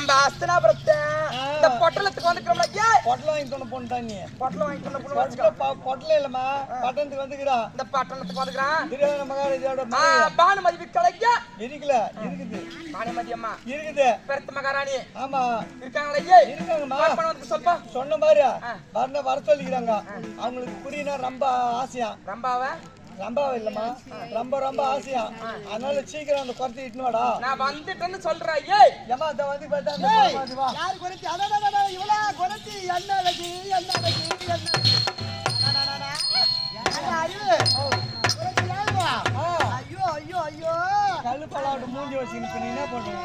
நம்ம அஸ்தனாபுரத்தை இந்த பொட்டலத்துக்கு வந்துக்கிறோம்ல ஏய் பொட்டலம் வாங்கி கொண்டு போன்டா நீ பொட்டலம் வாங்கி கொண்டு பொட்டல வச்சுக்கோ. பொட்டலம் இல்லம்மா. பட்டணத்துக்கு வந்துக்கிறான் இந்த பட்டணத்துக்கு வந்துக்கிறான். திருவாரூர் மகாராஜாவோட. பானுமதி விக்கலைங்க. இருக்கல இருக்குது. பானுமதி அம்மா. இருக்குது. பெருத்த மகாராணி. ஆமா. இருக்காங்களே ஏய். இருக்காங்கம்மா. வந்து சொல்பா சொன்ன மாதிரி. வர வர சொல்லிக்கிறாங்க. அவங்களுக்கு புரியனா ரொம்ப ஆசையா? ரம்பாவ? ரொம்ப இல்லம்மா. ரொம்ப ரொம்ப ஆசையா. அதனால சீக்கிரம் அந்த குறைச்சி இட்டுன்னு வாடா. நான் வந்துட்டேன்னு சொல்றேன் ஏய்! ஏமா அந்த வந்து பார்த்தா அந்த பாப்பாத்தி வா. யாரு குறைச்சி அடடடடட, இவளா குறைச்சி என்ன அழகு? என்ன அழகு? என்ன அறிவு? குறைச்சி யாருவா? ஐயோ ஐயோ ஐயோ! கல்லு பலாவோட மூஞ்சி வச்சுக்கிட்டு நீ என்ன பண்ணுவ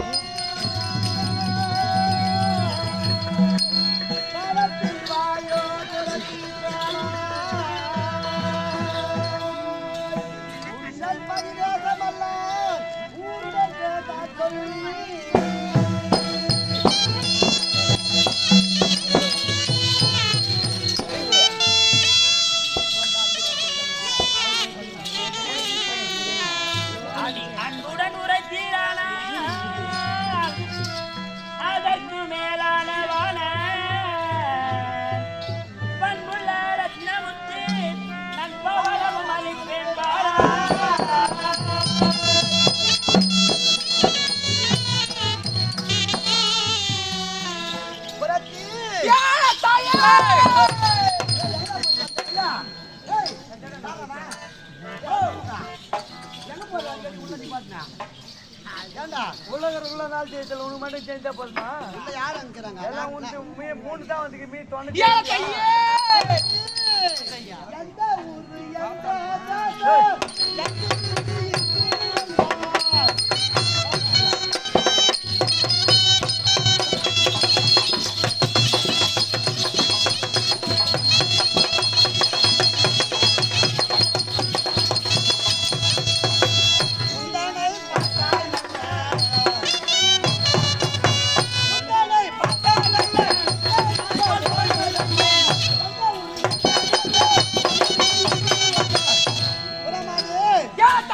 தாயே ஏண்டா உள்ள நாள் உனக்கு மட்டும் செஞ்சா போதுமா யார் அனுக்கிறாங்க எல்லாம் மூணு தான் வந்து மீ தொண்ணூத்தி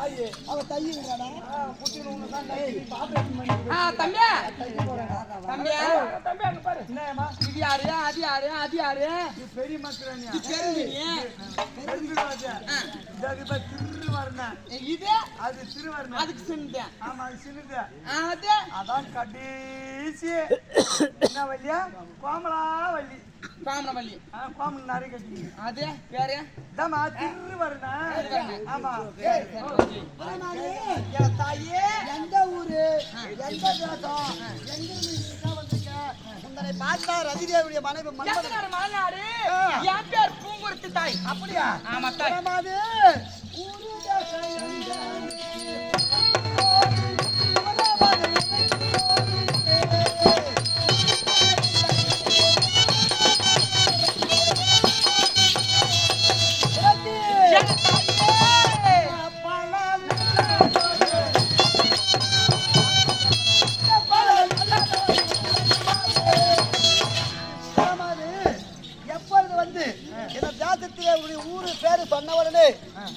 தையே அவ தையிங்கிறாடா ஆ தம்பி தம்பி தம்பி அங்க பாரு. என்னம்மா? இது யாரு? அது யாரு? அது யாரு? இது பெரிய மக்கள் இது தெரிஞ்சு நீ. திரு வரணும் இது? அது திரு வரணும் அதுக்கு சின்னதேன் ஆமா அது சின்னது. அது? அதான் கடைசி. என்ன கோமலா வள்ளி ஆ, கோமல் நிறைய கட்டிங்க அது வேற? இதாம்மா திரு வரணும் ஆமா. என் தாயே. எந்த ஊரு? எந்த தேசம் எங்க இருந்து வந்திருக்க? உங்களை பார்த்தா ரதிதேவியுடைய மனைவி மாநாடு என் பேர் பூங்குருத்து தாய். அப்படியா? ஆமா தாய். ஊரு பேரு சொன்ன உடனே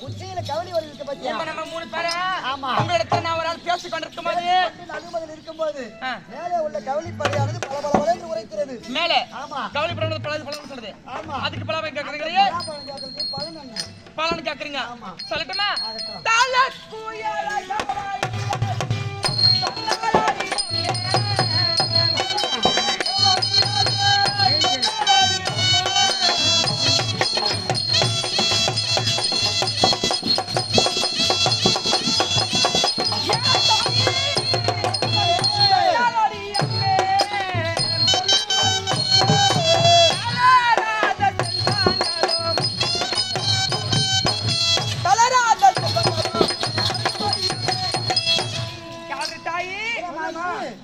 உச்சியில கவனி வருது இருக்கு பத்தியா? நம்ம மூணு பேரா? ஆமா. உங்களிடத்துல நான் ஒரு ஆள் பேசிக் கொண்டிருக்கும் போது? நடுமதில் இருக்கும்போது. மேலே உள்ள கவனி படையானது பல பல என்று உரைக்கிறது. மேலே. ஆமா. கவனி படம் பழகு பழகு சொல்லுது. ஆமா. அதுக்கு பல கேக்குறீங்க பலன் என்ன? பலன் கேக்குறீங்க. ஆமா. சொல்லட்டுமா? ஆகட்டும்.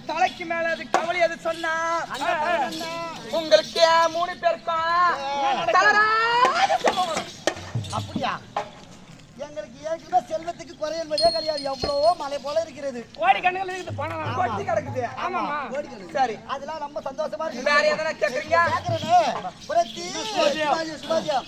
தலைக்கு மேல அது கவலை அது சொன்னா. உங்களுக்கு மூணு பேருக்கும். அப்படியா? எங்களுக்கு ஏற்கனவே செல்வத்துக்கு குறையல் கிடையாது. எவ்வளவோ மலை போல இருக்கிறது. கோடி கண்ணுகள் இருக்குது. பணம் கொட்டி கிடக்குது. ஆமாமா கோடிகள். சரி. அதெல்லாம் ரொம்ப சந்தோஷமா இருக்கு. வேற எதனா கேக்குறீங்க? கேக்குறேனே. புரட்சி சுபாஜி சுபாஜியா